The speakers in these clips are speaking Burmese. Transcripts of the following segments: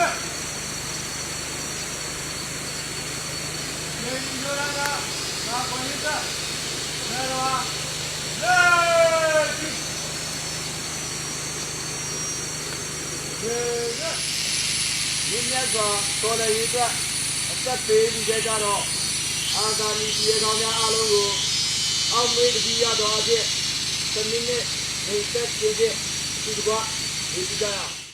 မြင့်မြတ်စွာတော်လည်းရေးအတွက်အသက်ပေးပြီးကြတော့အာဂါမီပြည်တော်များအားလုံးကိုအောက်မေ့တည်ရတော်အဖြစ်သမီးနဲ့နေသက်ခြင်းဖြင့်ဒီကွာဒီကြရ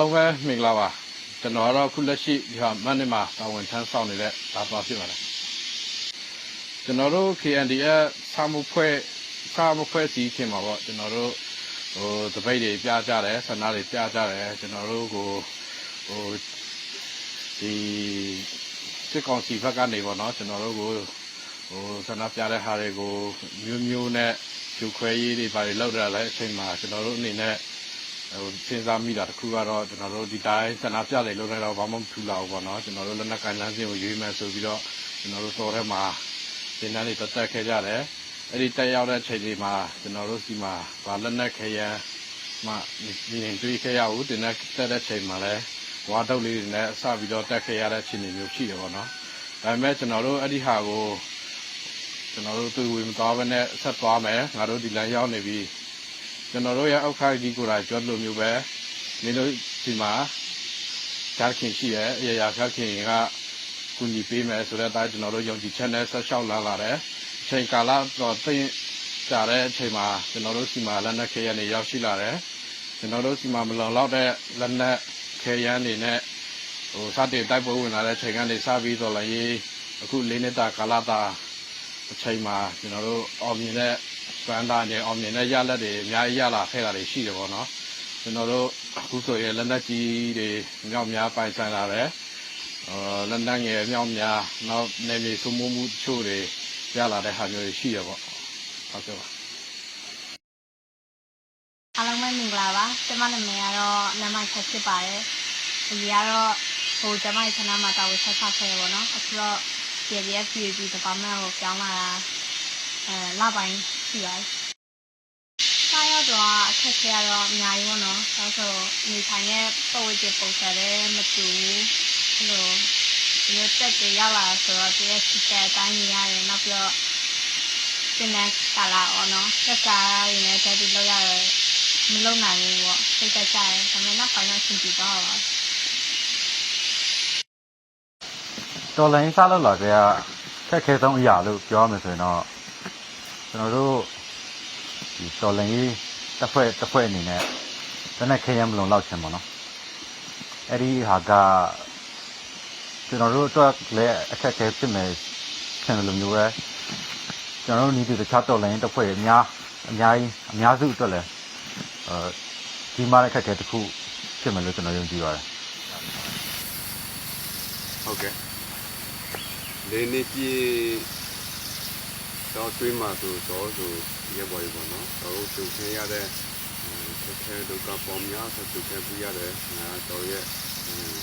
လုံးပဲမင်္ဂလာပါကျွန်တော်ကတော့အခုလက်ရှိဒီဟာမန်နေမှာတာဝန်ထမ်းဆောင်နေတဲ့ဒါပါဖြစ်ပါတယ်ကျွန်တော်တို့ KNDF စာမှုဖွဲ့ စာမှုဖွဲ့စည်းခင်မှာပေါ့ကျွန်တော်တို့ဟိုတပိတ်တွေပြကြတယ်ဆန္ဒတွေပြကြတယ်ကျွန်တော်တို့ကိုဟိုဒီစစ်ကောင်စီဘက်ကနေပေါ့နော်ကျွန်တော်တို့ကိုဟိုဆန္ဒပြတဲ့ဟာတွေကိုမျိုးမျိုးနဲ့ဖြူခွဲရေးတွေပါတွေလောက်တာလည်းအချိန်မှာကျွန်တော်တို့အနေနဲ့ဟိုစဉ်းစားမိတာတစ်ခုကတော့ကျွန်တော်တို့ဒီတိုင်းဆန္ဒပြတယ်လို့လည်းတော့ဘာမှမထူလာဘူးပေါ့နော်ကျွန်တော်တို့လက်နက်ကိုင်လမ်းစဉ်ကိုရွေးမယ်ဆိုပြီးတော့ကျွန်တော်တို့စော်ထဲမှာသင်တန်းတွေတက်တက်ခဲ့ကြတယ် အဲ့ဒီတက်ရောက်တဲ့အချိန်လေးမှာကျွန်တော်တို့စီမှာဗာလက်နက်ခဲယမ်းမှဒီရင်တွေးခဲ့ရဘူးတင်တဲ့တက်တဲ့ချိန်မှာလည်းဝါတုတ်လေးတွေနဲ့အစပြီးတော့တက်ခဲ့ရတဲ့ချိန်တွေမျိုးရှိတယ်ပေါ့နော်ဒါပေမဲ့ကျွန်တော်တို့အဲ့ဒီဟာကိုကျွန်တော်တို့သူဝေမသွားဘဲနဲ့ဆက်သွားမယ်ငါတို့ဒီလမ်းရောက်နေပြီကျွန်တော်တို့ရဲ့အောက်ခိုက်ဒီကိုယ်တိုင်ပြောလို့မျိုးပဲမင်းတို့ဒီမှာဓာတ်ခင်ရှိရဲ့အရာရာဓာတ်ခင်ကကူညီပေးမယ်ဆိုတဲ့အတိုင်းကျွန်တော်တို့ယုံကြည်ချက်နဲ့ဆက်လျှောက်လာလာတယ်အ ချိန်ကာလတော့သိကြတဲ့အချိန်မှာကျွန်တော်တို့စီမှာလက်နက်ခဲရနေရောက်ရှိလာတယ်ကျွန်တော်တို့စီမှာမလုံလောက်တဲ့လက်နက်ခဲရန်နေနဲ့ဟိုစတင်တိုက်ပွဲဝင်လာတဲ့ချိန်ကနေစပြီးတော့လည်းရေးအခုလေးနှစ်တာကာလတာအချိန်မှာကျွန်တော်တို့အောင်မြင်တဲ့စပန်ဒါနဲ့အောင်မြင်တဲ့ရလက်တွေအများကြီးရလာခဲ့တာတွေရှိတယ်ပေါ့နော်ကျွန်တော်တို့အခုဆိုရင်လက်နက်ကြီးတွေမြောက်များပိုင်ဆိုင်လာတယ်အော်လက်နက်ငယ်မြောက်များနောက်နေမြေစုံမှုမှုတချို့တွေ ရလာတဲ့ဟာမျိုးတွေရှိရပေါ့ဟုတ်ကဲ့ပါအားလုံးပဲမင်္ဂလာပါကျမနာမည်ကတော့နမ်းမိုက်ချက်ဖြစ်ပါတယ်ဒီကတော့ဟိုကျမရဲ့ channel မှာတာဝန်ဆက်ဆက်ခဲ့ရပါတော့အခုတော့ PBF PUB department ကိုပြောင်းလာတာအဲလပိုင်းရှိပါတယ်စားရတော့အခက်ခဲရတော့အများကြီးပေါ့နော်ဒါဆိုနေထိုင်တဲ့ပုံဝန်းကျင်ပုံစံလည်းမတူဘူးအဲ့လို ဒီလိုတက်ကြရောက်လာဆိုတော့ဒီရဲ့စီတဲ့အတိုင်းနေရတယ်နောက်ပြီးတော့သင်တန်းကာလာအော်နော်သက်သာရင်းနဲ့တက်ပြီးလောက်ရတယ်မလုံနိုင်ဘူးပေါ့စိတ်သက်သာတယ်ဒါပေမဲ့နောက်ပိုင်းတော့ရှင်ပြသွားပါတော်လိုင်းစားလောက်လာကြရခက်ခဲဆုံးအရာလို့ပြောရမယ်ဆိုရင်တော့ကျွန်တော်တို့ဒီတော်လိုင်းကြီးတစ်ဖွဲ့တစ်ဖွဲ့အနေနဲ့တနက်ခဲရမလုံလောက်ချင်ပါတော့အဲ့ဒီဟာက ကျွန်တော်တို့အတွက်လည်းအခက်အခဲဖြစ်မယ်ဆင်တယ်လို့မျိုးပဲကျွန်တော်တို့နီးပြီးတခြားတော်လိုင်းတစ်ဖွဲ့အများအများကြီးအများစုအတွက်လည်းအဲဒီမှာအခက်အခဲတစ်ခုဖြစ်မယ်လို့ကျွန်တော်ယုံကြည်ပါတယ်ဟုတ်ကဲ့လေးနှစ်ပြည့်တော့တွေးမှဆိုတော့ဆိုရဲပေါ်ရေပေါ့နော်တော့သူခဲရတဲ့ခက်ခဲဒုက္ခပေါ်များဆိုသူခဲပြရတဲ့ငါတော့ရဲ့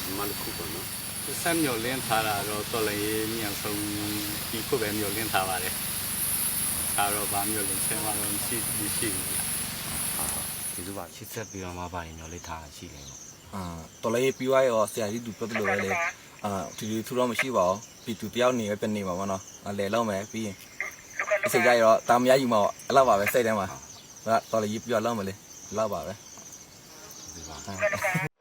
အမှန်တစ်ခုပေါ့နော် ဆက်မျောလင်းထားတာတော့တော်လည်းရေးမြန်ဆုံးဒီခုပဲမျောလင်းထားပါတယ်ဒါတော့ဗာမျောလင်းဆဲမှာတော့မရှိမရှိဘူးဒီလိုပါချစ်ဆက်ပြီးတော့မှပါရင်မျောလေးထားတာရှိတယ်ပေါ့အာတော်လေးပြီးသွားရောဆရာကြီးသူပြောသလိုပဲလေအာဒီဒီထူတော့မရှိပါဘူးပြီးသူတယောက်နေပဲပြန်နေမှာပေါ့နော်အလဲလောက်မယ်ပြီးရင်အစိတ်ကြရောတာမရယူမှာအဲ့လောက်ပါပဲစိတ်ထဲမှာတော်လေးပြီးတော့လောက်မယ်လေလောက်ပါပဲဒီပါအာ